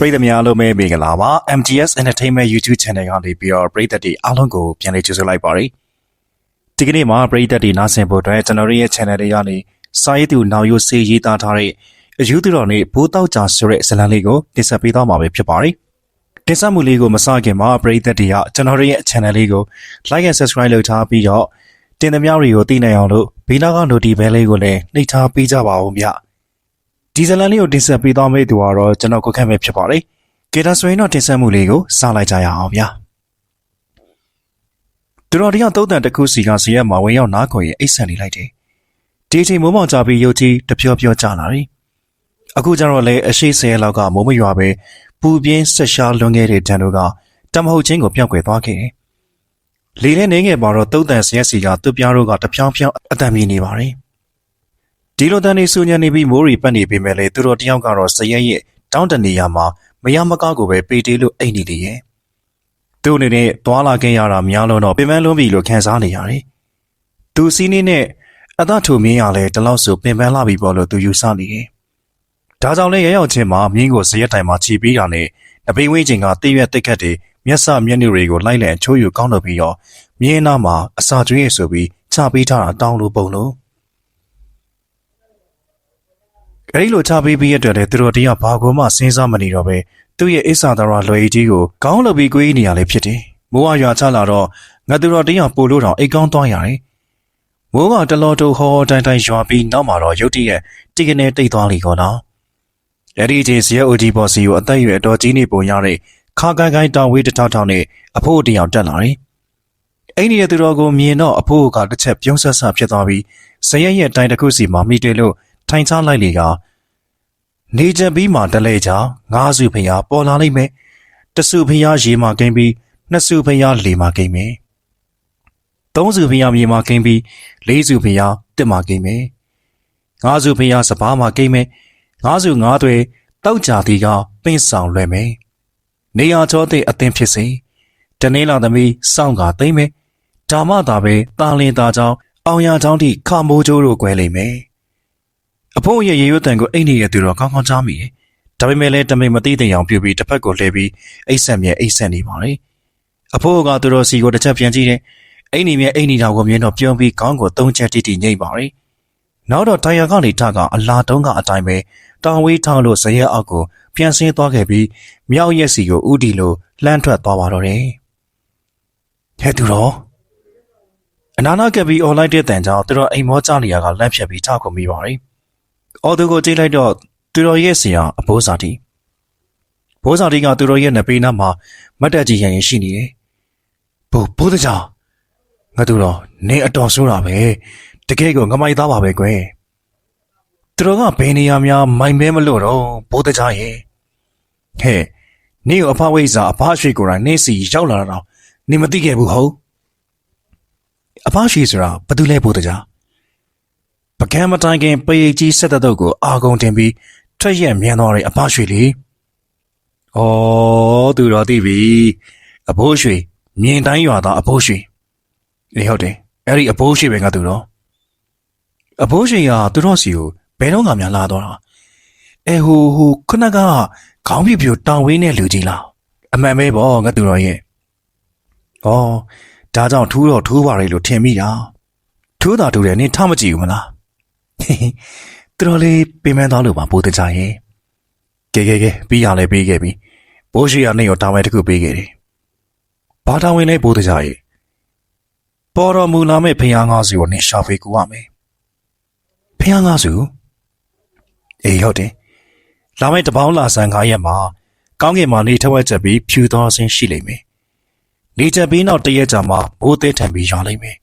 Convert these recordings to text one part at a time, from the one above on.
ပရိသတ်များအားလုံးပဲမင်္ဂလာပါ MTS Entertainment YouTube Channel ကနေပြီးတော့ပရိသတ်တွေအားလုံးကိုပြန်လည်ကြိုဆိုလိုက်ပါရစေဒီကနေ့မှာပရိသတ်တွေနားဆင်ဖို့အတွက်ကျွန်တော်တို့ရဲ့ channel တွေကနေစာရေးသူနောင်ရိုးစေးရေးသားထားတဲ့အယူသူတော်နဲ့ဘိုးတောက်ကြဆိုတဲ့ဇာတ်လမ်းလေးကိုတင်ဆက်ပေးသွားမှာပဲဖြစ်ပါတယ်တင်ဆက်မှုလေးကိုမစခင်မှာပရိသတ်တွေကကျွန်တော်တို့ရဲ့ channel လေးကို like and subscribe လုပ်ထားပြီးတော့တင်သမျှတွေကိုသိနိုင်အောင်လို့ဘေးနားက notification လေးကိုလည်းနှိပ်ထားပေးကြပါဦးဗျ ဒီဇာတ်လမ်းလေးကိုတင်ဆက်ပေးသွားမယ့်သူကတော့ကျွန်တော်ကိုခန့်ပဲဖြစ်ပါတယ်ကေတာဆိုရင်တော့တင်ဆက်မှုလေးကိုစလိုက်ကြရအောင်ဗျာသူတော်တရားသုံးတန်တစ်ခုစီကဇရက်မှာဝင်ရောက်နားခေါ်ရင်အိတ်ဆန်နေလိုက်တယ်ဒီအချိန်မိုးမောင်ကြပြီးရုတ်ကြီးတပြောပြောကြလာတယ်အခုကျတော့လေအရှိဆဲလောက်ကမိုးမရွာပဲပူပြင်းဆက်ရှားလွန်ခဲ့တဲ့တန်တို့ကတမဟုတ်ချင်းကိုပြောက်ွယ်သွားခဲ့တယ်လေနဲ့နေငယ်ပါတော့သုံးတန်ဇရက်စီကသူ့ပြားတို့ကတဖြောင်းဖြောင်းအတန်မြင်နေပါတယ် ဒီလိုတန်နေဆူညံနေပြီးမိုးရီပတ်နေပေမဲ့လေသူတို့တယောက်ကတော့ဇရက်ရဲ့တောင်းတနေရမှာမရမကောက်ကိုပဲပေတေးလို့အိတ်နေလေရဲ့သူ့အနေနဲ့သွာလာခဲ့ရတာများလို့တော့ပင်ပန်းလုံးပြီလို့ခံစားနေရတယ်သူစီးနေနဲ့အသက်ထူမြင်းရလဲတလောက်ဆိုပင်ပန်းလာပြီပေါ့လို့သူယူဆနေတယ်ဒါကြောင့်လဲရရောက်ချင်းမှာမြင်းကိုဇရက်တိုင်မှာခြီးပြီးတာနဲ့နပိန်ဝင်းချင်းကတည့်ရွက်တိတ်ခတ်တွေမျက်စမျက်နှာတွေကိုလိုက်လံချိုးယူကောင်းတော့ပြီးတော့မြင်းနာမှာအစာကျွေးရဆိုပြီးချပေးထားတာတောင်းလို့ပုံလို့ အဲဒီလိုချပေးပြီးရတဲ့သူတို့တရားဘာကိုမှစဉ်းစားမနေတော့ပဲသူ့ရဲ့အစ္ဆာတော်လွယ်ကြီးကိုကောင်းလုပ်ပြီးကိုင်းနေရလေဖြစ်တယ်။မိုးကရွာချလာတော့ငါသူတော်တရားပို့လို့တော့အိတ်ကောင်းသွားရတယ်။မိုးကတလော်တူဟောတိုင်းတိုင်းရွာပြီးနောက်မှာတော့ရုတ်တရက်တိကနေတိတ်သွားလိကောနော်။အဲဒီချိန်ဇရက်အိုဒီဘော်စီကိုအသက်အရွယ်အတော်ကြီးနေပုံရတဲ့ခါကိုင်းကိုင်းတောင်ဝေးတစ်ထောက်ထောက်နဲ့အဖိုးတယောက်တက်လာတယ်။အိန္ဒိယသူတော်ကိုမြင်တော့အဖိုးကတစ်ချက်ပြုံးဆက်ဆဖြစ်သွားပြီးဇရက်ရဲ့တိုင်တစ်ခုစီမှာမိတွေ့လို့ ထိုင်ချလိုက်လေကနေချက်ပြီးမှတလဲချာငါးစုဖျားပေါ်လာလိမ့်မယ်တစုဖျားရေမှာကိန်းပြီးနှစ်စုဖျားလေမှာကိန်းမယ်သုံးစုဖျားမြေမှာကိန်းပြီးလေးစုဖျားတစ်မှာကိန်းမယ်ငါးစုဖျားစပားမှာကိန်းမယ်ငါးစုငါးသွဲတောက်ကြသည်ကပင့်ဆောင်လွယ်မယ်နေရချောတဲ့အသင်ဖြစ်စေတနေ့လာသမီးစောင့်ကသိမ့်မယ်ဒါမှသာပဲတာလင်သားကြောင့်အောင်ရချောင်းတိခမိုးကျိုးတို့ကွဲလိမ့်မယ် အဖိုးရဲ့ရေရွတ်တန်ကိုအိတ်နေတဲ့သူတော့ကောင်းကောင်းကြားမိတယ်။ဒါပေမဲ့လည်းတမိန်မသိတဲ့အောင်ပြုပြီးတစ်ဖက်ကိုလှည့်ပြီးအိတ်ဆက်မြဲအိတ်ဆက်နေပါလေ။အဖိုးကသူတို့စီကိုတစ်ချက်ပြန်ကြည့်တယ်။အိတ်နေမြဲအိတ်နေတာကိုမြင်တော့ပြုံးပြီးခေါင်းကိုသုံးချက်တိတိညိတ်ပါလေ။နောက်တော့တိုင်ယာကနေထကအလာတုံးကအတိုင်းပဲတောင်ဝေးထောင်းလို့ဇရက်အောက်ကိုပြန်ဆင်းသွားခဲ့ပြီးမြောက်ရက်စီကိုဥတီလို့လှမ်းထွက်သွားပါတော့တယ်။ဟဲ့သူတော်အနာနာကပ်ပြီးအွန်လိုင်းတဲ့တန်ကြောင့်သူတို့အိမ်မောကြနေရကလန့်ဖြတ်ပြီးထောက်ကုန်ပြီးပါလေ။ အော်သူကိုကြည့်လိုက်တော့သူတော်ရဲ့ဆရာအဘိုးစာတီဘိုးစာတီကသူတော်ရဲ့နဘေးနားမှာမတ်တက်ကြီးရရင်ရှိနေတယ်။ဘိုးဘိုးတကြောင်ငါတို့တော့နေအတော်ဆိုးတာပဲတကယ်ကိုငမိုက်သားပါပဲကွယ်။သူတော်ကဘယ်နေရာများမိုင်မဲမလို့တော့ဘိုးတကြောင်ရဲ့ဟဲ့နေကိုအဖဝိဇ္ဇာအဖရွှေကိုယ်တိုင်နေစီရောက်လာတော့နေမသိခဲ့ဘူးဟုတ်အဖရွှေဆိုတာဘာတူလဲဘိုးတကြောင် ပကံမတိုင်ခင်ပရိတ်ကြီးဆက်တဲ့တော့ကိုအာကုန်တင်ပြီးထွက်ရက်မြန်သွားတဲ့အဖရွှေလေ။အော်သူတော်သိပြီ။အဘိုးရွှေမြင်တိုင်းရွာသားအဘိုးရွှေ။အေးဟုတ်တယ်။အဲ့ဒီအဘိုးရွှေပဲငါသူတော်။အဘိုးရွှေကသူတော်စီကိုဘယ်တော့မှများလာတော့တာ။အဲဟိုဟိုခဏကခေါင်းပြပြတောင်ဝင်းနဲ့လူကြီးလား။အမှန်ပဲပေါ့ငါသူတော်ရဲ့။အော်ဒါကြောင့်ထူးတော့ထူးပါလေလို့ထင်မိတာ။ထူးတာထူးတယ်နင်ထမကြည့်ဘူးမလား။ သူတော်လေးပြင်ပန်းသွားလို့ပါဘိုးတကြရဲ့ကဲကဲကဲပြီးရလဲပြီးခဲ့ပြီဘိုးရှိရနဲ့ရောတာဝန်တစ်ခုပေးခဲ့တယ်ဘာတာဝန်လဲဘိုးတကြရဲ့ပေါ်တော်မူလာမဲ့ဖျားငါးစုကိုနင်ရှာဖေးကူရမယ်ဖျားငါးစုအေးဟုတ်တယ်လာမယ့်တပေါင်းလာဆန်9ရက်မှာကောင်းကင်မှာနေထဝက်ချက်ပြီးဖြူသောဆင်းရှိလိမ့်မယ်နေချက်ပြီးနောက်တရက်ကြာမှာဘိုးသေးထံပြီးရလိမ့်မယ်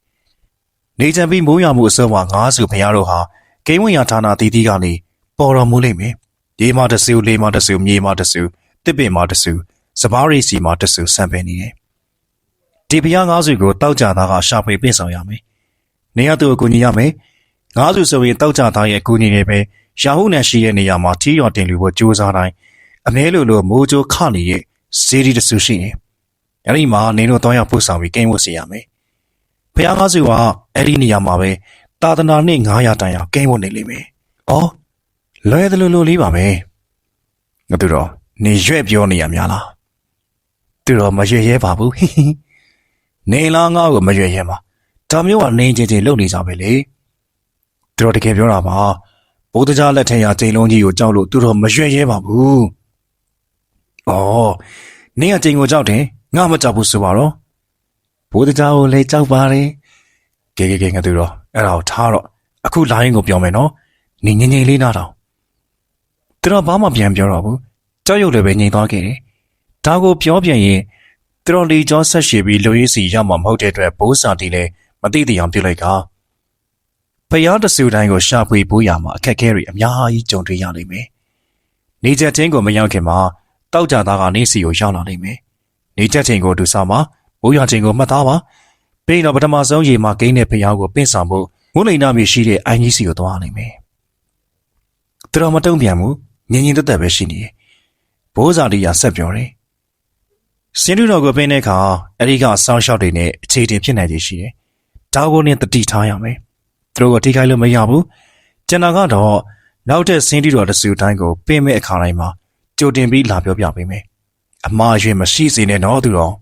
နေချံပြီးမိုးရွာမှုအစောမှာငါးစုဖျားတို့ဟာ ဂိမ်းဝင်ရဌာနတီးတီးကနေပေါ်တော်မူလိမ့်မယ်။ရေမတဆူလေးမတဆူမြေမတဆူတစ်ပင်မတဆူစပားရီစီမတဆူဆံပင်နေတယ်။ဒီဖျားငါးစုကိုတောက်ကြသားကရှာဖွေပြင့်ဆောင်ရမယ်။နေရသူအကူညီရမယ်။ငါးစုဆိုရင်တောက်ကြသားရဲ့အကူညီတွေပဲရာဟုနဲ့ရှိတဲ့နေရာမှာထီးရော်တင်လူဖို့ကြိုးစားတိုင်းအမဲလိုလိုမိုးကြိုးခနေတဲ့ဇေဒီတဆူရှိနေ။အဲဒီမှာနင်းတို့တောင်းရပို့ဆောင်ပြီးကိန်းဝတ်စီရမယ်။ဖျားငါးစုကအဲ့ဒီနေရာမှာပဲ သာသနာနှစ်900တန်ရောက်ကိန်းဝတ်နေလိမ့်မယ်။အော်လွယ်တယ်လို့လို့လေးပါပဲ။ငါတို့တော့နေရွဲ့ပြောနေရများလားသူတော့မရွဲ့ရဲပါဘူးဟိဟိနေလားငါ့ကိုမရွဲ့ရဲမှာဒါမျိုးကနေချင်းချင်းလုံနေကြပဲလေသူတော့တကယ်ပြောတာပါဘုဒ္ဓကြားလက်ထက်ရချိန်လုံးကြီးကိုကြောက်လို့သူတော့မရွဲ့ရဲပါဘူးဩနင်းကချိန်ကိုကြောက်တယ်ငါမကြောက်ဘူးဆိုပါတော့ဘုဒ္ဓကြားကိုလည်းကြောက်ပါတယ်ကဲကဲကဲငါသူတော့ အဲ့ဒါကိုထားတော့အခုလိုင်းကိုပြောမယ်နော်နေငြိမ်ငြိမ်လေးနားတော့သူတော့ဘာမှပြန်ပြောတော့ဘူးကြောက်ရွံ့လည်းပဲငြိမ်သွားခဲ့တယ်ဒါကိုပြောပြန်ရင်သူတော့လေကျော်ဆက်ရှည်ပြီးလူရေးစီရမှာမဟုတ်တဲ့အတွက်ဘိုးစာတီလည်းမသိသေးအောင်ပြုတ်လိုက်ကဖျားတဆူတိုင်းကိုရှာဖွေဖို့ရမှာအခက်အခဲတွေအများကြီးကြုံတွေ့ရလိမ့်မယ်နေချက်ချင်းကိုမရောက်ခင်မှာတောက်ကြသားကနေစီကိုရောက်လာလိမ့်မယ်နေချက်ချင်းကိုဒူစာမှာဘိုးရချင်းကိုမှတ်သားပါ ပြီးတော့ပထမဆုံးရေမှာဂိမ်းတဲ့ဖျားကိုပင့်ဆောင်ဖို့ငုံလိန်နာမြေရှိတဲ့အိုင်ကြီးစီကိုသွားနိုင်မယ်သူတော်မတုံ့ပြန်ဘူးငြင်းငြင်းတက်တက်ပဲရှိနေတယ်ဘိုးစာတီရဆက်ပြောတယ်စင်တူတော်ကိုပင်းတဲ့အခါအဲ့ဒီကဆောင်းလျှောက်တွေနဲ့အခြေတင်ဖြစ်နိုင်ခြေရှိတယ်ဒါကိုနဲ့တတိထားရမယ်သူတို့ကထိခိုက်လို့မရဘူးကျွန်တော်ကတော့နောက်ထပ်စင်တူတော်တဆူတိုင်းကိုပင်းမဲ့အခါတိုင်းမှာကြိုတင်ပြီးလာပြောပြပေးမယ်အမှားရွေးမရှိစေနဲ့တော့သူတော်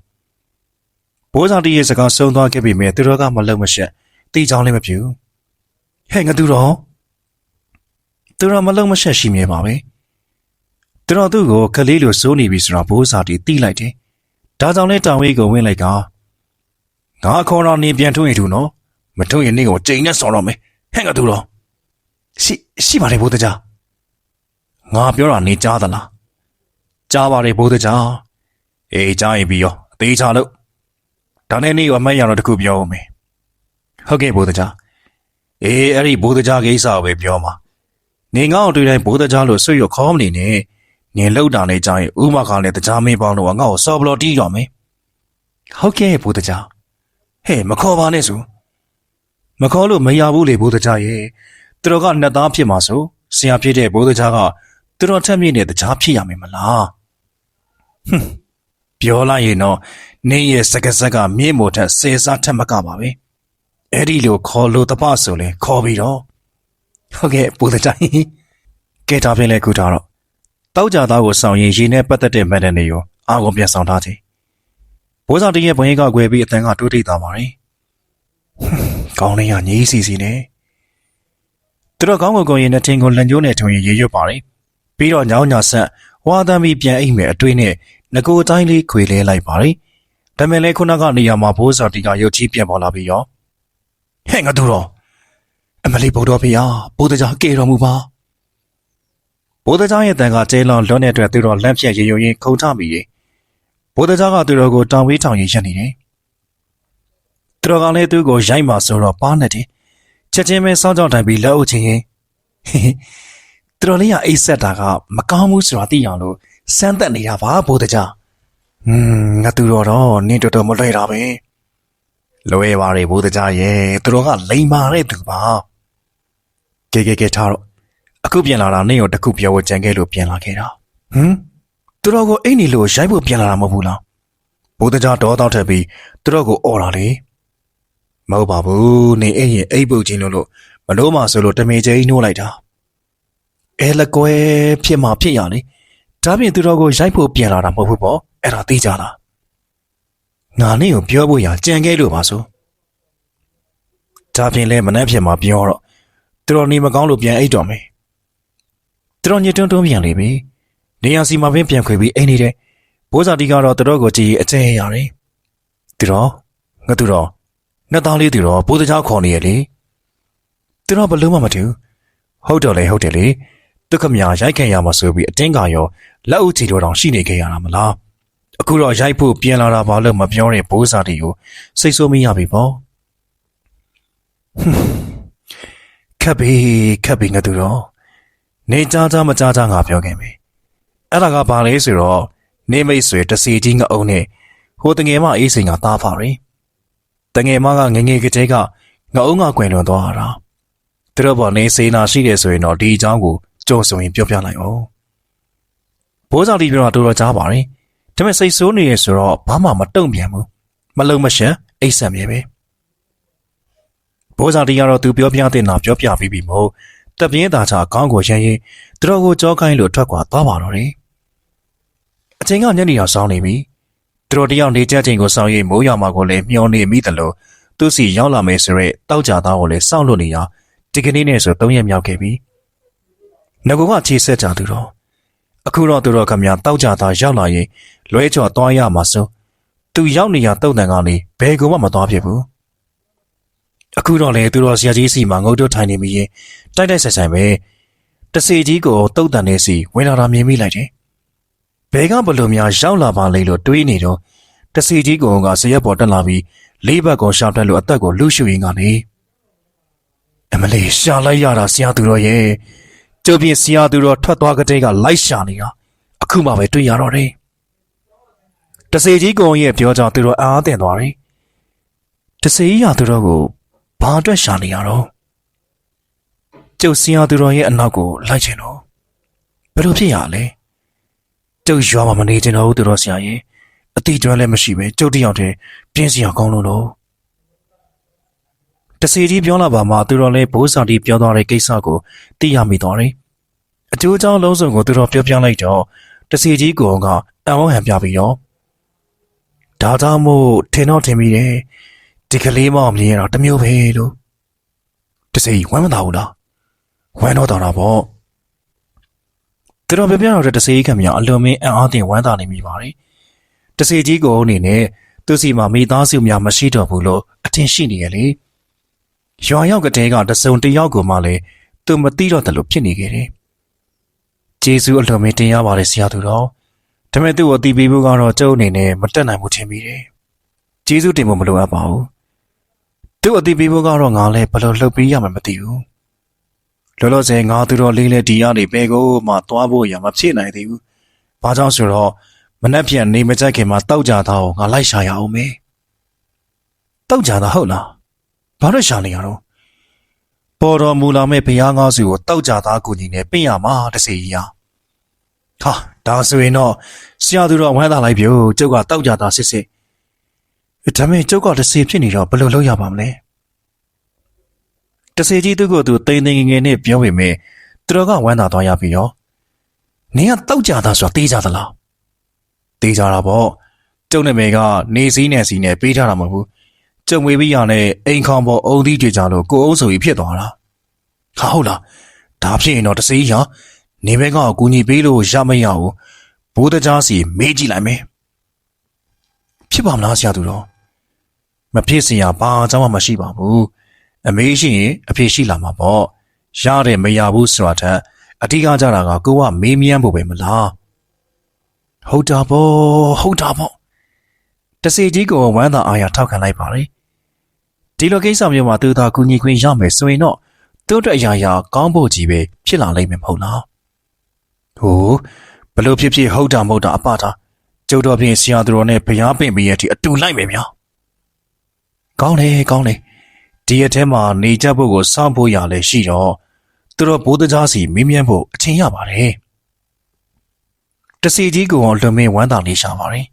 ဘိုးစာတီရဲ့စကားဆုံးသွားခဲ့ပြီမဲ့သူတော်ကမလုံမရှက်တီချောင်းလည်းမပြူဟဲ့ငါသူတော်သူတော်မလုံမရှက်ရှိမြဲပါပဲသူတော်သူ့ကိုကလေးလိုစိုးနေပြီဆိုတော့ဘိုးစာတီတီးလိုက်တယ်ဒါကြောင့်လဲတောင်ဝေးကိုဝင်လိုက်ကငါခေါ်တော့နေပြန်ထွင်ရတူနော်မထွင်ရင်နေကိုချိန်နဲ့ဆော်တော့မယ်ဟဲ့ငါသူတော်ရှိရှိပါလေဘိုးတကြားငါပြောတာနေကြားသလားကြားပါလေဘိုးတကြားအေးကြားရင်ပြီးရောအသေးချလို့ ဒါနဲ့နေကိုအမတ်ရတော့တခုပြောဦးမယ်ဟုတ်ကဲ့ဘိုးတကြားအေးအဲ့ဒီဘိုးတကြားကိစ္စကိုပဲပြောမှာနေငါ့ကိုတွေ့တိုင်းဘိုးတကြားလို့ဆွေရခေါမနေနဲ့နင်လောက်တာနဲ့ကြားရင်ဥမကလည်းတကြားမင်းပေါင်းတော့ငါ့ကိုစော်ဘလော်တီးရောမယ်ဟုတ်ကဲ့ဘိုးတကြားဟဲ့မခေါ်ပါနဲ့ဆိုမခေါ်လို့မရဘူးလေဘိုးတကြားရဲ့သူတော်ကနှစ်သားဖြစ်မှာဆိုဆရာဖြစ်တဲ့ဘိုးတကြားကသူတော်ထက်မြင့်တဲ့တကြားဖြစ်ရမယ်မလားဟွန်း ပြောလိုက်ရင်တော့နင်းရဲ့စကစက်ကမြင့်မို့ထက်စေစားထက်မကပါပဲအဲ့ဒီလိုခေါ်လို့တပဆိုလဲခေါ်ပြီးတော့ဟုတ်ကဲ့ဘိုးတကြားကဲတာပြင်လဲခုထားတော့တောက်ကြသားကိုဆောင်ရင်ရေနဲ့ပတ်သက်တဲ့မက်ဒန်တွေကိုအာကုန်ပြန်ဆောင်ထားသည်ဘိုးဆောင်တရဲ့ဘွင်ကကွယ်ပြီးအတန်ကတိုးတိတ်သွားပါတယ်ကောင်းလေးကညည်းစီစီနဲ့သူတို့ကောင်းကိုကိုရင်နဲ့ထင်ကိုလန်ကျိုးနဲ့ထုံရင်ရေရွတ်ပါတယ်ပြီးတော့ညောင်းညာဆက်ဝါသမ်းပြီးပြန်အိမ်မယ်အတွေ့နဲ့ ငကိုအတိုင်းလေးခွေလဲလိုက်ပါတယ်ဒါမဲ့လဲခုနကနေရာမှာဘိုးဆောင်တီကရုတ်ကြီးပြန်ပေါ်လာပြီးရောဟဲ့ငါတို့တော့အမလီဘုံတော်ဖေဟာဘိုးတကြားကေတော်မူပါဘိုးတကြားရဲ့တန်ကကျဲလောင်လွန်းတဲ့အတွက်သူတော်လန့်ဖြတ်ရေယုံရင်ခုန်ထမိတယ်ဘိုးတကြားကသူတော်ကိုတောင်ဝေးထောင်ရင်ရက်နေတယ်သူတော်ကလည်းသူ့ကိုရိုက်မှဆိုတော့ပါနေတယ်ချက်ချင်းပဲစောင်းကြောင်တိုင်ပြီးလက်အုပ်ချင်းရင်သူတော်လေးကအိတ်ဆက်တာကမကောင်းဘူးဆိုတာသိအောင်လို့ စမ်းသက်နေတာပါဘိုးတကြားဟွန်းငါသူတော်တော့နင်းတော်တော်မလွယ်တာပဲလွယ်ပါလေဘိုးတကြားရဲ့သူတော်ကလိန်မာတဲ့သူပါကဲကဲကဲထားတော့အခုပြန်လာတာနင့်ကိုတခုပြောဖို့ကြံခဲ့လို့ပြန်လာခဲ့တာဟမ်သူတော်ကိုအိတ်နေလို့ရိုက်ဖို့ပြန်လာတာမဟုတ်ဘူးလားဘိုးတကြားတော့တောက်ထက်ပြီးသူတော်ကိုអော်တာလေမဟုတ်ပါဘူးနေအိတ်ရင်အိတ်ပုတ်ချင်းလို့လို့မလို့မှဆိုလို့တမေကျင်းနှိုးလိုက်တာအဲလကွဲဖြစ်မှဖြစ်ရလေ ဒါပြင်သူတော်ကိုရိုက်ဖို့ပြန်လာတာမဟုတ်ဘူးပေါ့အဲ့ဒါသိကြလားငါနဲ့ကိုပြောဖို့ရကြံခဲ့လို့ပါဆိုဒါပြင်လဲမနှက်ဖြစ်မှပြောတော့သူတော်နေမကောင်းလို့ပြန်အိတ်တော်မယ်သူတော်ညစ်တွန်းတွန်းပြန်လေပြီနေရာစီမှာပင်ပြန်ခွေပြီးအိမ်နေတယ်ဘိုးစာတီကတော့သူတော်ကိုကြည်အကျဲရတယ်သူတော်ငါသူတော်နှစ်သားလေးသူတော်ဘိုးတကြားခေါ်နေရလေသူတော်ဘလုံးမမတူဟုတ်တယ်လေဟုတ်တယ်လေသူခမညာရိုက်ခံရမှာဆိုပြီးအတင်းကရော လက်အုပ်ချီတော်တောင်ရှိနေခဲ့ရတာမလားအခုတော့ရိုက်ဖို့ပြန်လာတာဘာလို့မပြောတဲ့ဘိုးစာတီကိုစိတ်ဆိုးမရပြီပေါ့ခပ်ပြီခပ်ပြီငါသူတော်နေကြကြမကြကြငါပြောခဲ့ပြီအဲ့ဒါကဘာလဲဆိုတော့နေမိတ်ဆွေတစီကြီးငအုံနဲ့ဟိုတငယ်မအေးစိန်ကသားဖာရီတငယ်မကငငယ်ကလေးကငအုံကကွယ်လွန်သွားတာသူတို့ဘောနေစေနာရှိတယ်ဆိုရင်တော့ဒီအကြောင်းကိုကြုံဆိုရင်ပြောပြလိုက်အောင် ဘိုးဆောင်တီပြောတော့တော်တော်ကြားပါတယ်ဒါပေမဲ့စိတ်ဆိုးနေရဆိုတော့ဘာမှမတုံ့ပြန်ဘူးမလုံမရှက်အိတ်ဆက်မြဲပဲဘိုးဆောင်တီကတော့သူပြောပြတဲ့နာပြောပြပြီးပြီမို့တပြင်းသားချာခေါင်းကိုရမ်းရင်သူတို့ကိုကြောကိုင်းလို့ထွက်ခွာသွားပါတော့တယ်အချိန်ကညနေအောင်ဆောင်းနေပြီသူတို့တယောက်နေကြချိန်ကိုစောင့်ရိပ်မိုးရွာမှာကိုလည်းမျောနေမိတယ်လို့သူစီရောက်လာမယ်ဆိုရက်တောက်ကြသားကိုလည်းစောင့်လို့နေရဒီကနေ့နဲ့ဆို၃ရက်မြောက်ခဲ့ပြီငကူကခြေဆက်ကြသူတော့ အခုတော့သူတို့ခမရတောက်ကြသားရောက်လာရင်လွဲချော်သွားရမှာစိုးသူရောက်နေရတုတ်တန်ကနေဘယ်ကူမှမသွားဖြစ်ဘူးအခုတော့လေသူတို့ဆရာကြီးစီမှာငုတ်တုတ်ထိုင်နေမိရင်တိုက်တိုက်ဆိုင်ဆိုင်ပဲတစီကြီးကိုတုတ်တန်နေစီဝင်လာတာမြင်မိလိုက်တယ်ဘယ်ကဘလို့များရောက်လာပါလိမ့်လို့တွေးနေတော့တစီကြီးကောင်ကဇရက်ပေါ်တက်လာပြီးလေးဘက်ကိုရှောက်တက်လို့အသက်ကိုလှုပ်ရှူရင်းကနေအမလေးရှာလိုက်ရတာဆရာသူတော်ရဲ့ ကျုပ်ပြင်ဆရာသူတော်ထွက်သွားကတဲ့ကလိုက်ရှာနေတာအခုမှပဲတွေ့ရတော့တယ်တစီကြီးကောင်ရဲ့ပြောကြောင့်သူတော်အားအသင့်သွားတယ်တစီကြီးရသူတော်ကိုဘာအတွက်ရှာနေရတော့ကျုပ်ဆရာသူတော်ရဲ့အနောက်ကိုလိုက်ချင်တော့ဘယ်လိုဖြစ်ရလဲကျုပ်ရွာမှာမနေချင်တော့ဘူးသူတော်ဆရာရဲ့အတိကျွမ်းလည်းမရှိပဲကျုပ်တယောက်တည်းပြင်းစရာကောင်းလို့လို့ တစီကြီးပြောလာပါမှသူတော်လည်းဘိုးစာတီပြောသွားတဲ့ကိစ္စကိုသိရမိသွားတယ်အကျိုးအကြောင်းလုံးစုံကိုသူတော်ပြောပြလိုက်တော့တစီကြီးကောင်ကအံ့ဩဟန်ပြပြီးတော့ဒါကြောင့်မို့ထင်တော့ထင်မိတယ်ဒီကလေးမအောင်မြင်ရတော့တမျိုးပဲလို့တစီဝမ်းမသာဘူးလားဝမ်းတော့တော်တာပေါ့သူတော်ပြပြတော့တဲ့တစီခံမြအလွန်မင်းအံ့အားတင်ဝမ်းသာနေမိပါတယ်တစီကြီးကိုအနေနဲ့သူစီမှာမိသားစုများမရှိတော့ဘူးလို့အထင်ရှိနေရလေ ရွာရောက်ကတဲ့ကတစုံတယောက်ကိုမှလည်းသူမသိတော့တယ်လို့ဖြစ်နေခဲ့တယ်ကျေးဇူးအလွန်မင်းတင်ရပါတယ်ဆရာသူတော်ဒါပေမဲ့သူ့ကိုတီးပေးဖို့ကတော့ကျုပ်အနေနဲ့မတက်နိုင်ဘူးထင်မိတယ်ကျေးဇူးတင်ဖို့မလိုအပ်ပါဘူးသူ့အတီးပေးဖို့ကတော့ငါလည်းဘယ်လိုလှုပ်ပေးရမှမသိဘူးလောလောဆယ်ငါသူတော်လေးလေးဒီရနေဘဲကိုမှသွားဖို့ရမဖြစ်နိုင်သေးဘူးဘာကြောင့်ဆိုတော့မနှက်ပြန်နေမကြိုက်ခင်မှာတောက်ကြတာကိုငါလိုက်ရှာရအောင်မေတောက်ကြတာဟုတ်လား ဘာလို့ရှာနေရတော့ပေါ်တော်မူလာမဲ့ဘုရားငါးစုကိုတောက်ကြသားကူညီနေပြင်ရမှာတစီကြီးဟာဟာဒါဆိုရင်တော့ဆရာသူတော်ဝမ်းသာလိုက်ပြုကျုပ်ကတောက်ကြသားစစ်စစ်ဒါမဲ့ကျုပ်ကတစီဖြစ်နေတော့ဘယ်လိုလုပ်ရပါမလဲတစီကြီးသူ့ကိုယ်သူတိမ်တိမ်ငယ်ငယ်နဲ့ပြောပေမဲ့သူတော်ကဝမ်းသာသွားရပြီရောနင်ကတောက်ကြသားဆိုတာတေးကြသလားတေးကြတာပေါ့ကျုံနာမည်ကနေစည်းနဲ့စီနဲ့ပေးထားတာမဟုတ်ဘူး ကျုံဝေးပြီးရနဲ့အိမ်ခေါင်ပေါ်အုံသီးကြွကြလို့ကိုအုပ်ဆိုကြီးဖြစ်သွားတာဟာဟုတ်လားဒါဖြစ်ရင်တော့တစည်းရနေဘက်ကအကူညီပေးလို့ရမရဘူးဘိုးတကြားစီမေးကြည့်လိုက်မယ်ဖြစ်ပါမလားဆရာသူတော်မဖြစ်စရာဘာအကြောင်းမှမရှိပါဘူးအမေးရှိရင်အဖြစ်ရှိလာမှာပေါ့ရတယ်မရဘူးဆိုတာထက်အဓိကကြတာကကိုကမေးမြန်းဖို့ပဲမလားဟုတ်တာပေါ့ဟုတ်တာပေါ့ တစီကြီးကိုဝမ်းသာအားရထောက်ခံလိုက်ပါလေဒီလိုကိစ္စမျိုးမှာသူသာကူညီခွင့်ရမယ်ဆိုရင်တော့သူ့အတွက်အရာရာကောင်းဖို့ကြီးပဲဖြစ်လာလိမ့်မယ်မဟုတ်လားဟိုဘလို့ဖြစ်ဖြစ်ဟုတ်တာမဟုတ်တာအပတာကျုပ်တော်ပြင်ဆရာသူတော်နဲ့ဘုရားပင့်ပြီးရတဲ့အတူလိုက်မယ်ဗျာကောင်းတယ်ကောင်းတယ်ဒီအထက်မှာနေကြဖို့ကိုစောင့်ဖို့ရလဲရှိတော့သူတော်ဘိုးတကြားစီမင်းမြန်းဖို့အချင်းရပါတယ်တစီကြီးကိုလွန်မင်းဝမ်းသာနေရှာပါတယ်။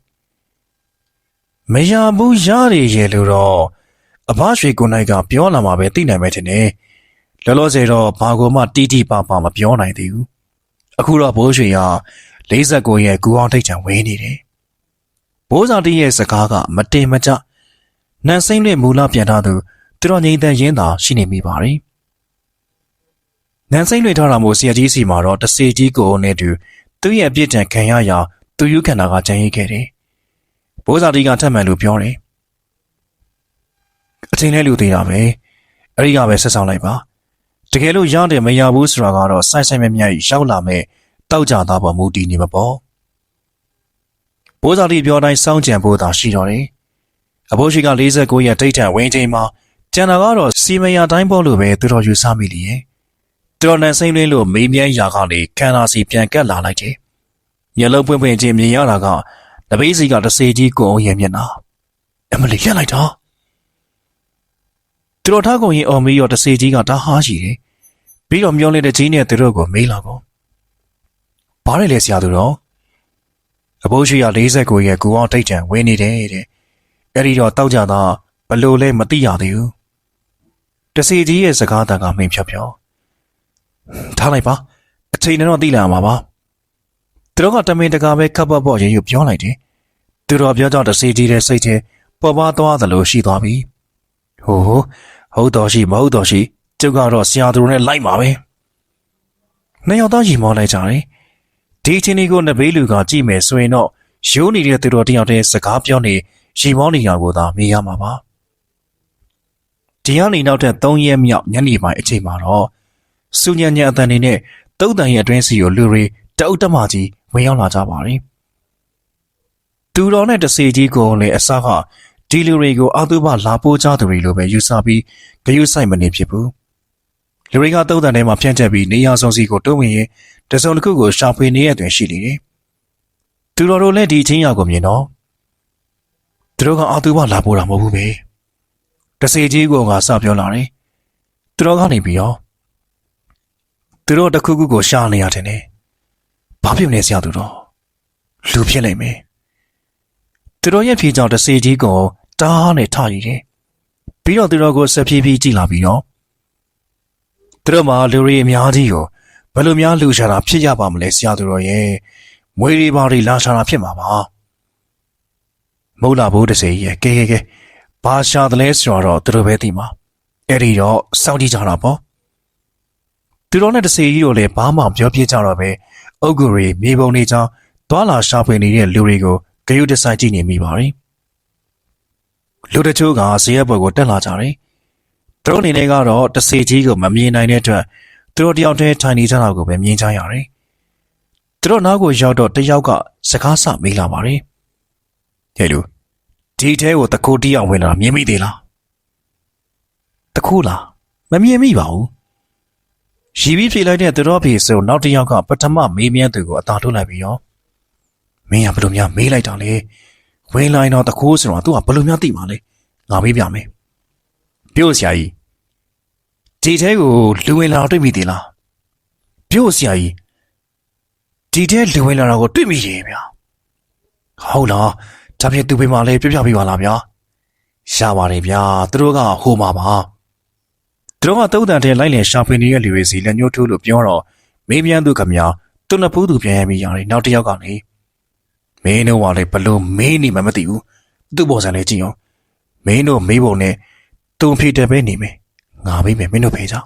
မရဘူးရတယ်ရဲ့လို့တော့အဘရွှေကိုနိုင်ကပြောလာမှာပဲသိနိုင်မယ်ထင်တယ်။လောလောဆယ်တော့ဘာကိုမှတီးတီးပါပါမပြောနိုင်သေးဘူး။အခုတော့ဘိုးရွှေက49ရဲ့ကူအောင်ထိတ်ချံဝေးနေတယ်။ဘိုးဆောင်တီးရဲ့စကားကမတင်မကျနန်စိမ့်နဲ့မူလပြန်ထားသူသူတော်ငိမ့်တဲ့ရင်းသာရှိနေမိပါတယ်။နန်စိမ့်လွှင့်ထားတာမို့ဆရာကြီးစီမှာတော့တစီကြီးကိုနဲ့တူသူ့ရဲ့အပြစ်ဒဏ်ခံရရာသူယူခန္ဓာကကြံရည်ခဲ့တယ်။ ဘိုးစာတီကထပ်မှန်လို့ပြောတယ်။အချိန်နဲ့လူသေးတာပဲ။အဲ့ဒီကပဲဆက်ဆောင်လိုက်ပါ။တကယ်လို့ရတယ်မရဘူးဆိုတာကတော့စိုက်ဆိုင်မဲ့မြတ်ရောက်လာမဲ့တောက်ကြသားပေါ်မူတည်နေမှာပေါ့။ဘိုးစာတီပြောတိုင်းစောင့်ကြံဖို့သာရှိတော့တယ်။အဘိုးရှိက49ရက်ဒိတ်ထန်ဝင်းချိန်မှာကျန်တာကတော့စီမယာတိုင်းပေါ်လို့ပဲသူတော်ယူဆမိလေရဲ့။တော်နန်စိမ့်လင်းလို့မေးမြန်းရာကနေခန္ဓာစီပြန်ကပ်လာလိုက်တယ်။မျက်လုံးပွင့်ပွင့်ချင်းမြင်ရတာက တပိးစီကတစေကြီးကိုအောင်ရဲ့မျက်နှာအမလီရက်လိုက်တာသူတော်ထားကုန်ရင်အော်မီရောတစေကြီးကတဟားရှိတယ်။ပြီးတော့မျောနေတဲ့ကြီးနဲ့သူတို့ကိုမေးလာကုန်။ဘာလဲလဲဆရာသူတော်အဘိုးရှိရ49ရဲ့ကိုအောင်တိတ်တံဝင်းနေတယ်တဲ့။အဲ့ဒီတော့တောက်ကြတာဘလို့လဲမသိရသေးဘူး။တစေကြီးရဲ့စကားတန်ကမှင်ဖြတ်ဖြောထားလိုက်ပါအချိန်နဲ့တော့သိလာမှာပါ သူသူတို့ကတမင်တကာပဲခပ်ပတ်ပေါ့ရင်ယူပြောလိုက်တယ်သူတော်ပြောကြောင့်တစေကြီးတဲ့စိတ်ထဲပေါ်ပါသွားသလိုရှိသွားပြီဟိုဟုတ်တော်ရှိမဟုတ်တော်ရှိကျုပ်ကတော့ဆရာသူတို့နဲ့လိုက်ပါပဲနှစ်ယောက်သားရီမောလိုက်ကြတယ်ဒီချင်းလေးကိုနဘေးလူကကြည့်မယ်ဆိုရင်တော့ရိုးနေတဲ့သူတော်တယောက်တည်းစကားပြောနေရီမောနေရကိုသာမြင်ရမှာပါဒီကနေနောက်ထပ်3ရက်မြောက်ညနေပိုင်းအချိန်မှာတော့စူညံညံအတန်နေနဲ့တုတ်တန်ရဲ့အတွင်းစီကိုလူတွေတအုပ်တက်မှကြီး ဝင်ရောက်လာကြပါတယ်သူတော်နဲ့တစေကြီးကိုလည်းအစားကဒီလူတွေကိုအတုပလာပိုးကြသူတွေလိုပဲယူဆပြီးဂယုဆိုင်မနေဖြစ်ဘူးလူတွေကတုတ်တန်ထဲမှာဖြန့်ကျက်ပြီးနေရာစုံစီကိုတွန်းဝင်ရင်တစုံတစ်ခုကိုရှာဖွေနေရတဲ့ရှိနေတယ်သူတော်တို့လည်းဒီချင်းရောက်ကိုမြင်တော့သူတို့ကအတုပလာပိုးတာမဟုတ်ဘူးပဲတစေကြီးကငါစပြောလာတယ်သူတော်ကနေပြီးတော့သူတို့တစ်ခုခုကိုရှာနေရတယ်နဲ့ ဘာဖြစ်နေစရာသူတော်လူဖြစ်နေမယ်သူတို့ရဲ့ဖြေကြောင့်တစေကြီးကိုတားနဲ့ထရည်တယ်ပြီးတော့သူတို့ကိုဆက်ဖြည်းဖြည်းကြည့်လာပြီးတော့သူတို့မှာလူတွေအများကြီးကိုဘယ်လိုများလူရှာတာဖြစ်ရပါမလဲဆရာသူတော်ရဲ့မွေးရီပါရီလာရှာတာဖြစ်မှာပါမဟုတ်လားဘိုးတစေကြီးရဲ့ကဲကဲကဲဘာရှာတယ်လဲဆိုတော့သူတို့ပဲသိမှာအဲ့ဒီတော့စောင့်ကြည့်ကြတာပေါ့သူတို့နဲ့တစေကြီးတို့လည်းဘာမှပြောပြကြတော့ပဲ အုတ်ဂူရီမြေပုံနေကြောင်းသွာလာရှာဖွေနေတဲ့လူတွေကိုဂယုတဆိုင်ကြည့်နေမိပါတယ်လူတချို့ကဇေယျဘွယ်ကိုတက်လာကြတယ်သူတို့အနေနဲ့ကတော့တစေကြီးကိုမမြင်နိုင်တဲ့အတွက်သူတို့တယောက်တည်းထိုင်နေကြတာကိုပဲမြင်ကြရတယ်သူတို့နောက်ကိုရောက်တော့တယောက်ကစကားဆမေးလာပါတယ်ဟဲ့လူဒီထဲကိုတကူတယောက်ဝင်လာမြင်မိသေးလားတကူလားမမြင်မိပါဘူး ရီပြီးဖြေလိုက်တဲ့သူတော်ဖေဆိုနောက်တစ်ယောက်ကပထမမေးမြန်းသူကိုအသာထုတ်လိုက်ပြီးရောမင်းကဘယ်လိုများမေးလိုက်တာလဲဝင်လိုက်တော့တကူဆိုတော့ तू ကဘယ်လိုများသိမှာလဲငါမေးပြမယ်ပြို့ဆရာကြီးဒီထဲကိုလူဝင်လာတော့တွေ့မိသေးလားပြို့ဆရာကြီးဒီထဲလူဝင်လာတာကိုတွေ့မိရဲ့ဗျာဟုတ်လားဒါဖြင့်သူ့ဘေးမှာလည်းပြပြပြပါလားဗျာရှာပါတယ်ဗျာသူတို့ကဟိုမှာပါ သူတို့ကတုံးတန်တဲ့လိုက်လည်ရှာဖွေနေတဲ့လူတွေစီလက်ညှိုးထိုးလို့ပြောတော့မေးမြန်းသူကမြာသူနှစ်ဖူးသူပြန်ရမိရတယ်နောက်တစ်ယောက်ကနေမင်းတို့ကလည်းဘလို့မေးနေမှမသိဘူးသူ့ပေါ်စံလေးကြည့်အောင်မင်းတို့မေးပုံနဲ့တုံဖြေတယ်ပဲနေမယ်ငါမေးမယ်မင်းတို့ဖေးကြ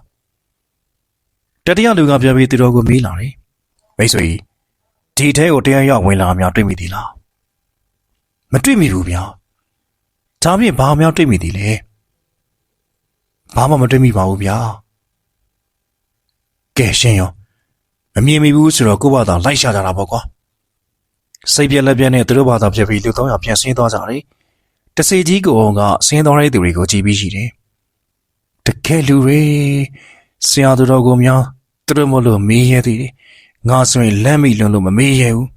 တတိယလူကပြောပြီးသူတို့ကိုမေးလာတယ်မိတ်ဆွေဒီထဲကိုတရားရောက်ဝင်လာများတွေ့မိသေးလားမတွေ့မိဘူးဗျာဒါဖြင့်ဘာမှမတွေ့မိသေးလဲ ဘာမှမတွေ့မိပါဘူးဗျာကဲရှင်းရောမမြင်မိဘူးဆိုတော့ကိုယ့်ဘာသာလိုက်ရှာကြတာပေါ့ကွာစိတ်ပြက်လက်ပြက်နဲ့သူတို့ဘာသာပြက်ပြီးလူ၃ယောက်ပြန်ဆင်းသွားကြတယ်တစေကြီးကိုအောင်ကဆင်းသွားတဲ့သူတွေကိုကြည်ပြီးရှိတယ်တကယ်လူတွေဆရာသူတော်ကိုများသူတို့မလို့မေးရသေးတယ်ငါဆိုရင်လမ်းမိလွန်လို့မမေးရဘူး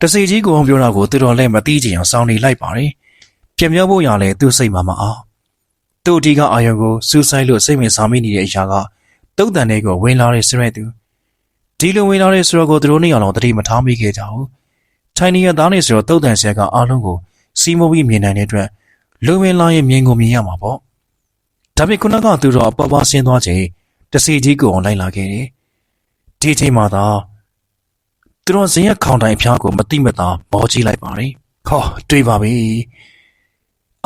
တစီကြီးကိုအောင်ပြောတာကိုသူတော်လည်းမသိကြအောင်စောင်းနေလိုက်ပါတယ်ပြန်ပြောဖို့ရလဲသူ့စိတ်မှာမအောင် သူ့အဒီကအာယုံကိုစူးစိုက်လို့စိတ်ဝင်စားမိနေတဲ့အရာကတုတ်တန်တွေကိုဝင်လာတဲ့စရက်သူဒီလိုဝင်လာတဲ့ဆိုတော့ကိုသူတို့နေအောင်တော့တတိမထားမိခဲ့ကြဘူးထိုင်နေရသားနေဆိုတော့တုတ်တန်ဆက်ကအားလုံးကိုစီးမိုးပြီးမြင်နိုင်တဲ့အတွက်လူဝင်လာရင်မြင်ကိုမြင်ရမှာပေါ့ဒါပေမဲ့ခုနကသူတို့အပပဆင်းသွားချိန်တစီကြီးကိုအောင်လိုက်လာခဲ့တယ်ဒီချိန်မှာသာသူတို့ဇင်းရခေါင်တိုင်ဖျားကိုမတိမတာမောကြီးလိုက်ပါတယ်ဟောတွေ့ပါပြီ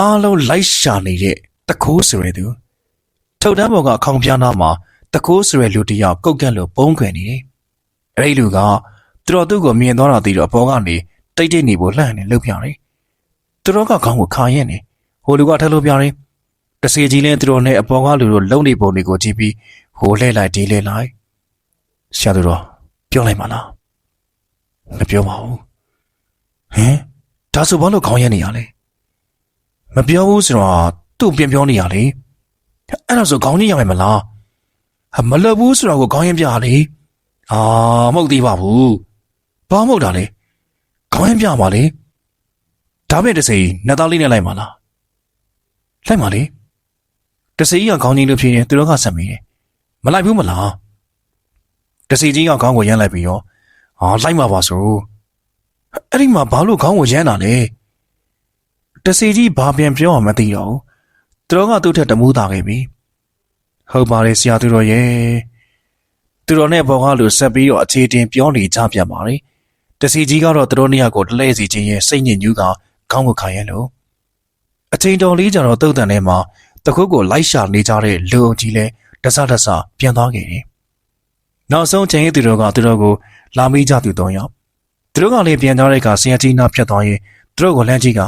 အားလုံးလိုက်ရှာနေတဲ့ တခိုးဆိုရသူထုတ်တန်းပေါ်ကအခေါင်ပြားနာမှာတခိုးဆိုရလူတယောက်ကုတ်ကန့်လို့ပုံးခွင်နေတယ်အဲ့ဒီလူကသူတို့သူ့ကိုမြင်သွားတာသိတော့အပေါ်ကနေတိတ်တိတ်နေဖို့လှမ်းနေလှုပ်ပြတယ်သူတို့ကခေါင်းကိုခါရက်နေဟိုလူကထက်လို့ပြတယ်တစီကြီးလဲသူတို့နဲ့အပေါ်ကလူတို့လုံနေပုံတွေကိုကြည့်ပြီးဟိုလှဲလိုက်ဒီလှဲလိုက်ရှာသူတော့ပြောလိုက်ပါလားမပြောပါဘူးဟမ်ဒါဆိုဘာလို့ခေါင်းရက်နေရလဲမပြောဘူးဆိုတော့ သူ့ပြန်ပြောနေရလေအဲ့ဒါဆိုခေါင်းကြီးရမယ်မလားမလွတ်ဘူးဆိုတော့ကိုခေါင်းရင်ပြလေအာမဟုတ်သေးပါဘူးဘာမဟုတ်တာလဲခေါင်းရင်ပြပါလေဒါပဲတစေနှစ်သားလေးနဲ့လိုက်ပါလားလိုက်ပါလေတစေကြီးကခေါင်းကြီးလို့ဖြစ်ရင်သူတို့ကဆက်မိတယ်မလိုက်ဘူးမလားတစီကြီးကခေါင်းကိုရမ်းလိုက်ပြီးတော့ဟာလိုက်မှာပါဆိုအဲ့ဒီမှာဘာလို့ခေါင်းကိုရမ်းတာလဲတစီကြီးဘာပြန်ပြောမှမသိတော့ဘူး သူတို့ကသူ့ထက်တမူးတာခဲ့ပြီဟုတ်ပါတယ်ဆရာသူတော်ရဲ့သူတော်နဲ့ဘောကလူဆက်ပြီးတော့အခြေတင်ပြောနေကြပြန်ပါလေတစီကြီးကတော့သူတို့နှစ်ယောက်ကိုတလဲစီချင်းရဲ့စိတ်ညစ်ညူးကခေါင်းကိုခါရဲလို့အချိန်တော်လေးကြတော့တုတ်တန်ထဲမှာတခုတ်ကိုလိုက်ရှာနေကြတဲ့လူအုပ်ကြီးလဲတဆတဆပြန်သွားခဲ့တယ်နောက်ဆုံးချိန်သူတို့ကသူတို့ကိုလာမိကြသူတော့ရောက်သူတို့ကလည်းပြန်သွားတဲ့အခါဆရာကြီးနာဖြတ်သွားရင်သူတို့ကိုလမ်းကြီးက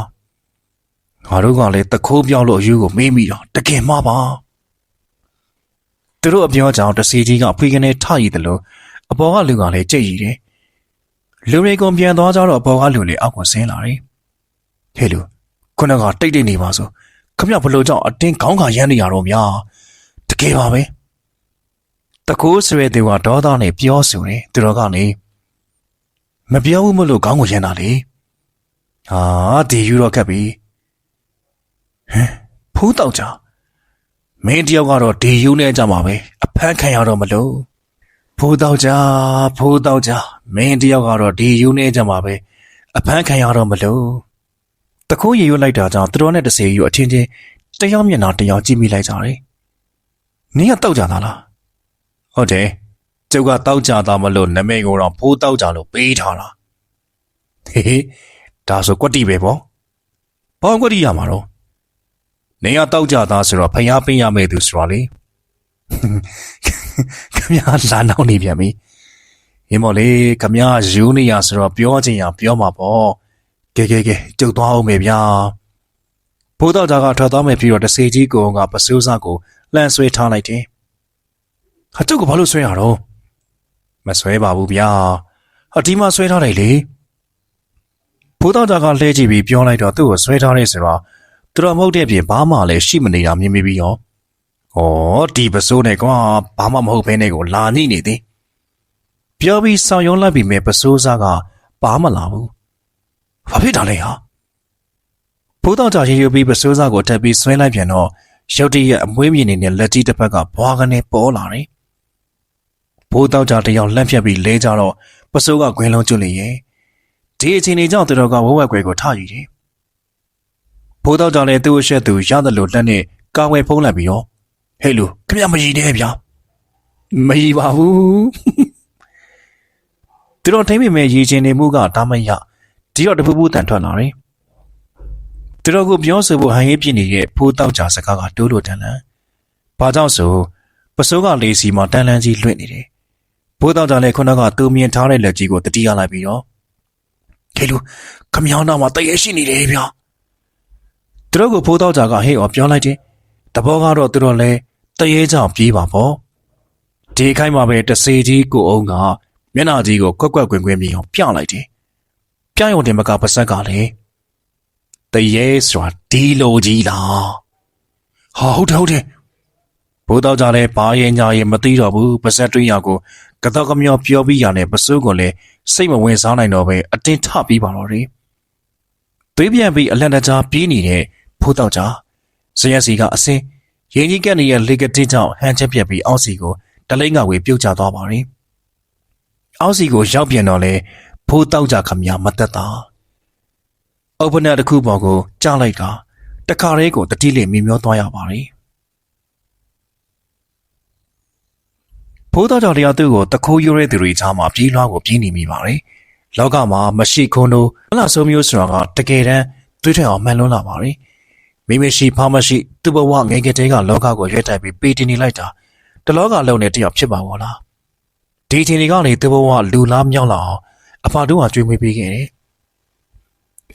ငါတို့ကလည်းတခိုးပြောင်းလို့အယူကိုမေးမိတာတကယ်မှပါသူတို့အပြောကြောင့်တစီကြီးကဖွေကနေထရည်တယ်လို့အပေါ်ကလူကလည်းကြိတ်ရည်တယ်လူတွေကပြန်သွားကြတော့အပေါ်ကလူလေးအောက်ကိုဆင်းလာတယ်ဟဲ့လူခုနကတိတ်တိတ်နေပါဆိုခမရဘလို့ကြောင့်အတင်းခေါင်းကရမ်းနေရတော့များတကယ်ပါပဲတကူဆွေသူကဒေါသနဲ့ပြောဆိုတယ်သူတော်ကနေမပြောဘူးမလို့ခေါင်းကိုရမ်းတာလေဟာဒီယူတော့ခက်ပြီ ဟမ်ဖိုးတော့ကြမင်းတယောက်ကတော့ဒီယူနဲ့ကြမှာပဲအဖမ်းခံရတော့မလို့ဖိုးတော့ကြဖိုးတော့ကြမင်းတယောက်ကတော့ဒီယူနဲ့ကြမှာပဲအဖမ်းခံရတော့မလို့တခိုးရေရွတ်လိုက်တာကြောင့်သူတော်နဲ့တစေယူအချင်းချင်းတယောက်မျက်နှာတယောက်ကြည့်မိလိုက်ကြတယ်နင်းကတောက်ကြတာလားဟုတ်တယ်ကျုပ်ကတောက်ကြတာမလို့နမိတ်ကိုတော့ဖိုးတောက်ကြလို့ပေးထားတာဟေးဟေးဒါဆိုကွက်တီပဲပေါ့ဘောင်းကွက်တီရမှာတော့ နေရတောက်ကြတာဆိုတော့ဖျားပင်းရမယ်သူဆိုတော့လေခမရလာနောက်နေပြန်ပြီရင်မော်လေခမရယူနေရဆိုတော့ပြောချင်ရပြောမှာပေါ့ကဲကဲကဲကျုပ်သွားအောင်မေဗျာဘိုးတော်သားကထွက်သွားမယ်ပြီးတော့တစေကြီးကိုကပစိုးစားကိုလှန်ဆွဲထားလိုက်တယ်ဟာကျုပ်ကဘာလို့ဆွဲရတော့မဆွဲပါဘူးဗျာဟာဒီမှာဆွဲထားတယ်လေဘိုးတော်သားကလှည့်ကြည့်ပြီးပြောလိုက်တော့သူ့ကိုဆွဲထားနေဆိုတော့ သူတော်မဟုတ်တဲ့ပြင်ဘာမှလည်းရှိမနေတာမြင်မိပြီးရောဩဒီပစိုးနဲ့ကွာဘာမှမဟုတ်ဘဲနဲ့ကိုလာညိနေသည်ပြောပြီးဆောင်ရုံးလိုက်ပြီးမဲ့ပစိုးစားကဘာမှလာဘူးဘာဖြစ်တာလဲဟာဘိုးတော်ကြောင့်ရေရွပြီးပစိုးစားကိုတက်ပြီးဆွဲလိုက်ပြန်တော့ရုတ်တရက်အမွေးမြင်နေတဲ့လက်ကြီးတစ်ဖက်ကဘွားကနေပေါ်လာတယ်ဘိုးတော်ကြောင့်တယောက်လှမ်းဖြတ်ပြီးလဲကြတော့ပစိုးကခွင်းလုံးကျွတ်လေရဲ့ဒီအချိန်လေးကြောင့်သူတော်ကဝက်ဝက်ခွဲကိုထယူတယ် ဘိုးတော်ကြောင့်လည်းသူ့အရှက်သူရတယ်လို့လက်နဲ့ကာဝယ်ဖုံးလိုက်ပြီးတော့ဟဲ့လူခမရမရည်နဲ့ဗျာမရည်ပါဘူးသူတော်ထိမ့်မိမဲ့ရည်ချင်းနေမှုကဒါမရဒီတော့တပူပူတန်ထွက်လာတယ်သူတော်ကိုပြောဆိုဖို့ဟန်ရေးပြနေတဲ့ဖိုးတောက်ကြစကားကတိုးလို့တန်လန်ဘာကြောင့်ဆိုပစိုးကလေးစီမှာတန်လန်းကြီးလွင့်နေတယ်ဘိုးတောက်ကြလည်းခုနကသူမြင်ထားတဲ့လက်ကြီးကိုတတိယလိုက်ပြီးတော့ခေလူခမောင်းတော့မှတရေရှိနေတယ်ဗျာ သူတို့ကိုဖိုးတောက်ကြကဟေ့ော်ပြောလိုက်တယ်တဘောကတော့သူတို့လည်းတရေကြောင်ပြေးပါပေါ့ဒီခိုင်းမှာပဲတစေကြီးကိုအုံးကမျက်နှာကြီးကိုကွက်ကွက်ကွင်ကွင်မြင်အောင်ပြလိုက်တယ်ပြရုံတင်မကပါဆက်ကလည်းတရေဆိုတာဒီလိုကြီးလားဟာဟုတ်တယ်ဟုတ်တယ်ဘိုးတော်ကြလည်းဘာရင်ညာရင်မသိတော့ဘူးပါဆက်တွင်းရကိုကတော့ကမြောပြောပြီးရတဲ့ပစိုးကိုလည်းစိတ်မဝင်စားနိုင်တော့ပဲအတင်းထပြီးပါတော့တယ်သွေးပြန်ပြီးအလန့်တကြားပြေးနေတဲ့ ဖိုးတော်ကြဇရက်စီကအစင်းရင်ကြီးကက်နေတဲ့လေကတိကြောင့်ဟန်ချက်ပြက်ပြီးအောက်စီကိုတလိမ့်ကဝေပြုတ်ကျသွားပါတယ်။အောက်စီကိုရောက်ပြန်တော့လေဖိုးတောက်ကြခမရမတက်တာ။ဥပနာတစ်ခုပေါ်ကိုကြားလိုက်ကတခါတည်းကိုတတိလေးမြင်မျောသွားရပါတယ်။ဖိုးတောက်ကြတရားသူ့ကိုတခိုးရိုးတဲ့သူတွေချာမှာပြေးလွှားကိုပြေးနေမိပါတယ်။လောကမှာမရှိခွန်းတို့မလားဆိုမျိုးဆိုတာကတကယ်တမ်းတွေးထအောင်မှန်လွန်းလာပါတယ်။ မိမရှိဖားမရှိသူ့ဘဝငယ်ကတည်းကလောကကိုရွေးတိုက်ပြီးပေးတင်နေလိုက်တာတလောကလုံးနဲ့တယောက်ဖြစ်ပါဘောလားဒီအချိန်တွေကနေသူ့ဘဝလူလားမြောက်လာအောင်အဖာတို့ကကြွေးမွေးပေးခဲ့တယ်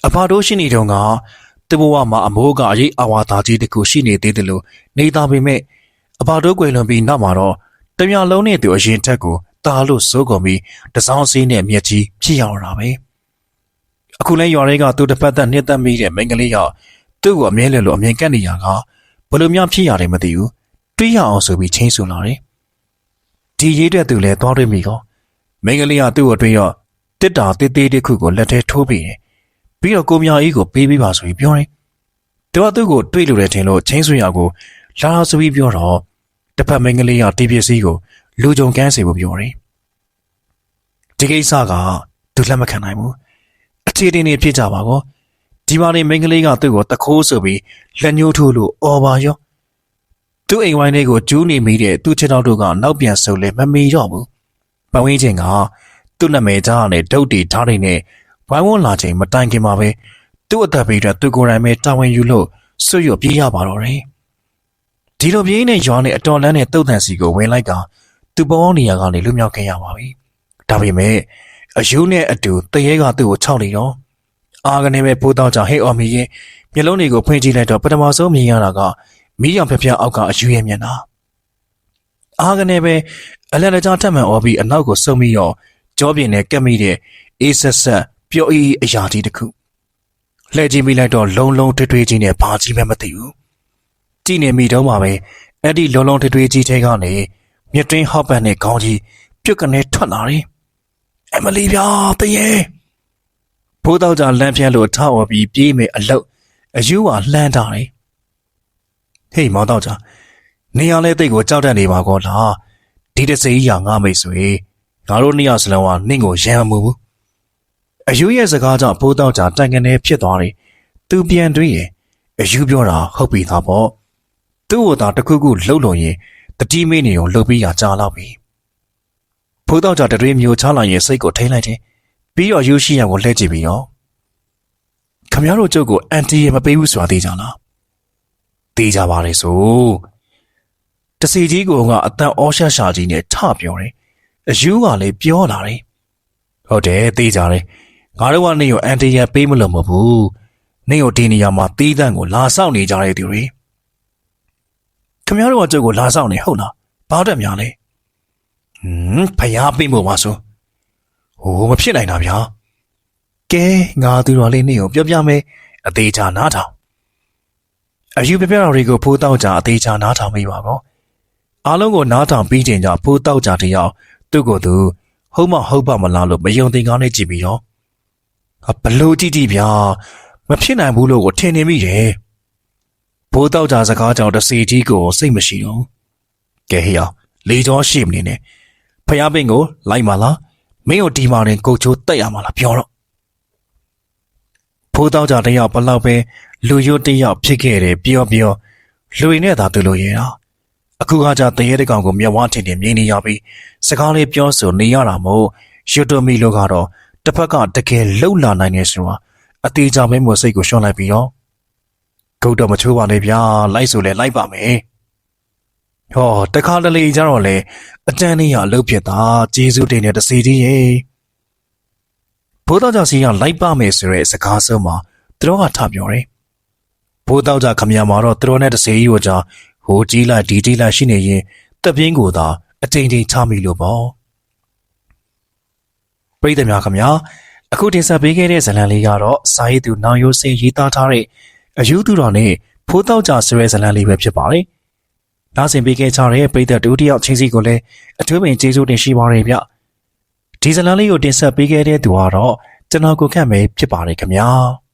အဖာတို့ရှိနေတုန်းကသူ့ဘဝမှာအမိုးကအရေးအဝါသားကြီးတစ်ခုရှိနေသေးတယ်လို့နေသားပေမဲ့အဖာတို့ကွယ်လွန်ပြီးနောက်မှာတော့တမန်လုံးနဲ့သူအရင်ထက်ကိုတားလို့စိုးကုန်ပြီးတစောင်းစည်းနဲ့မြက်ကြီးဖြစ်ရောက်လာပဲအခုလဲရွာတွေကသူတစ်ပတ်သက်နှစ်သက်မိတဲ့မိန်းကလေးက သူ့ကိုအမြဲလဲလို့အမြင်ကပ်နေရကဘလို့များဖြစ်ရတယ်မသိဘူးတွေးရအောင်ဆိုပြီးချင်းဆိုလာတယ်ဒီရေးတဲ့သူလည်းသွားတွေ့မိကောမိန်းကလေးကသူ့ကိုတွေးတော့တစ်တာတေးသေးတစ်ခုကိုလက်ထဲထိုးပြီးတယ်ပြီးတော့ကိုမြာကြီးကိုပေးပေးပါဆိုပြီးပြောတယ်သူကသူ့ကိုတွေးလို့တယ်ထင်လို့ချင်းဆွေရကိုလာလာဆိုပြီးပြောတော့တစ်ဖက်မိန်းကလေးကတီးပစ္စည်းကိုလူကြုံကန်းစီဖို့ပြောတယ်ဒီကိစ္စကသူလက်မခံနိုင်ဘူးအခြေတင်နေဖြစ်ကြပါကော ဒီပါနေမိန်းကလေးကသူ့ကိုတခိုးဆိုပြီးလက်ညှိုးထိုးလို့အော်ပါရောသူ့အိမ်ဝိုင်းလေးကိုကျူးနေမိတဲ့သူ့ချစ်တော်တို့ကနောက်ပြန်ဆုပ်လဲမမီတော့ဘူးပတ်ဝန်းကျင်ကသူ့နာမည်ကြားနဲ့ဒုတ်တီဓာတ်တွေနဲ့ဝိုင်းဝန်းလာချိန်မတိုင်ခင်မှာပဲသူ့အသက်ဘေးအတွက်သူကိုယ်တိုင်ပဲတာဝန်ယူလို့ဆွရွတ်ပြေးရပါတော့တယ်ဒီလိုပြေးနေရွာနဲ့အတော်လန်းနဲ့တုတ်တန်စီကိုဝင်လိုက်ကသူ့ဘောင်းနေရာကနေလွတ်မြောက်ခဲ့ရပါပြီဒါပေမဲ့အယူနဲ့အတူတရေကသူ့ကိုခြောက်နေတော့ အာကနေပဲပိုးတော့ကြဟဲ့အော်မီရင်မျက်လုံးတွေကိုဖွင့်ကြည့်လိုက်တော့ပထမဆုံးမြင်ရတာကမီးရောင်ဖျက်ဖျက်အောက်ကအယူရဲ့မျက်နှာအားကနေပဲအလက်တကြားထက်မှန်អော်ပြီးအနောက်ကိုဆုပ်ပြီးတော့ကြောပြင်းနဲ့ကက်မိတဲ့အေးဆက်ဆက်ပျော်အေးအေးအရာကြီးတစ်ခုလှည့်ကြည့်မိလိုက်တော့လုံလုံထွေးထွေးကြီးနဲ့ဘာကြီးမှမသိဘူးကြည့်နေမိတော့မှပဲအဲ့ဒီလုံလုံထွေးထွေးကြီးထဲကနေမြစ်တွင်းဟောက်ပန်နဲ့ခေါင်းကြီးပြုတ်ကနေထွက်လာတယ်အမလီဗျာတရေ ဘိုးတော့ကြလမ်းပြလို့ထောက်អော်ပြီးပြေးမယ်အလုတ်အယူဝလှမ်းတာတယ်ဟေးမောင်တော့ကြနေရလဲတိတ်ကိုကြောက်တတ်နေပါကောလားဒီတစိကြီးကငါမိတ်ဆွေငါတို့နှစ်ယောက်စလုံးကနင့်ကိုရမ်းမမှုဘူးအယူရဲ့စကားကြောင့်ဖိုးတော့ကြာတိုင်ကနေဖြစ်သွားတယ်သူပြန်တွေးရင်အယူပြောတာဟုတ်ပြီသားပေါ့သူ့ကိုသာတစ်ခုခုလှုပ်လို့ရင်တတိမင်းနေကိုလှုပ်ပြီးရကြာတော့ပြီဖိုးတော့ကြာတတွေးမျိုးချလာရင်စိတ်ကိုထိမ့်လိုက်တယ် ပြီးတော့ယူရှိရန်ကိုလှည့်ကြည့်ပြီးတော့ခမရတို့ကျုပ်ကိုအန်တီရမပေးဘူးဆိုတာသိကြလားသိကြပါလေဆိုတစီကြီးကိုကအတန်အောရှာရှာကြီးနဲ့ထပြောတယ်။အယူကလည်းပြောလာတယ်။ဟုတ်တယ်သိကြတယ်။ငါတို့ကနေရောအန်တီရပေးမလို့မဟုတ်ဘူး။နေရောဒီနေရာမှာတီးတန့်ကိုလာဆောင်နေကြတဲ့သူတွေ။ခင်ဗျားတို့ကကျုပ်ကိုလာဆောင်နေဟုတ်လား။ဘာတက်များလဲ။ဟွန်းဖျားပေးမို့ပါဆို။ ဟိုမဖြစ်နိုင်တာဗျာ။ကဲငါသူတော်လေးနေကိုပြောပြမယ်။အသေးချာနားထောင်။အယူပြပြတော်တွေကိုဖိုးတောက်ကြအသေးချာနားထောင်မိပါကော။အားလုံးကိုနားထောင်ပြီးချိန်ကျဖိုးတောက်ကြတဲ့ရောက်သူ့ကိုယ်သူဟုတ်မဟုတ်ပါမလားလို့မယုံသင်ကောင်းနဲ့ကြည့်ပြီးတော့ဟာဘလို့ကြည့်ကြည့်ဗျာမဖြစ်နိုင်ဘူးလို့ကိုထင်နေမိတယ်ဘိုးတောက်ကြစကားကြောင့်တစီကြီးကိုစိတ်မရှိတော့ကဲဟေ့အောင်လေကြောရှိမနေနဲ့ဖယားပင်ကိုလိုက်ပါလား မင်းကိုဒီမာရင်ကိုချိုးတက်ရမှာလားပြောတော့ဖိုးတောက်ကြတဲ့ရောက်ဘလောက်ပဲလူရွတ်တယောက်ဖြစ်ခဲ့တယ်ပြောပြောလူရင်းနဲ့သာသူလို့ရတာအခုကကြတရေတကောင်ကိုမျက်ဝါးထင်ထင်မြင်နေရပြီးစကားလေးပြောဆိုနေရတာမို့ယူတိုမီလိုကတော့တစ်ဖက်ကတကယ်လှုပ်လာနိုင်နေဆိုတာအသေးချာမဲမို့စိတ်ကိုရှော့လိုက်ပြီးတော့ဂုတ်တော့မချိုးပါနဲ့ဗျာလိုက်ဆိုလဲလိုက်ပါမယ် ဟောတခါတလေကြတော့လေအတန်းလေးရအလုပ်ဖြစ်တာဂျေစုတင်တဲ့တစီတီးရေဘိုးတော်ကြောင့်စီကလိုက်ပါမယ်ဆိုတဲ့စကားစုံမှာသူတို့ကထပြောတယ်ဘိုးတော်ကြောင့်ခမရမှာတော့သူတို့နဲ့တစီကြီးကိုကြောင့်ဟိုကြီးလိုက်ဒီကြီးလိုက်ရှိနေရင်တပ်ပြင်းကိုသာအတိမ်တိမ်ချမိလို့ပေါ့ပြိတ္တများခင်ဗျာအခုတင်ဆက်ပေးခဲ့တဲ့ဇာတ်လမ်းလေးကတော့စာရေးသူနောင်ရိုးစင်ရေးသားထားတဲ့အယူသူတော်နဲ့ဖိုးတောက်ကြဆွဲဇာတ်လမ်းလေးပဲဖြစ်ပါတယ်။ နားဆင်ပေးခဲ့ကြတဲ့ပြိတ္တဒုတိယချင်းစီကိုလည်းအထူးပင်ကျေးဇူးတင်ရှိပါရစေဗျ။ဒီဇာတ်လမ်းလေးကိုတင်ဆက်ပေးခဲ့တဲ့သူကတော့ကျွန်တော်ကိုခန့်ပဲဖြစ်ပါတယ်ခင်ဗျာ။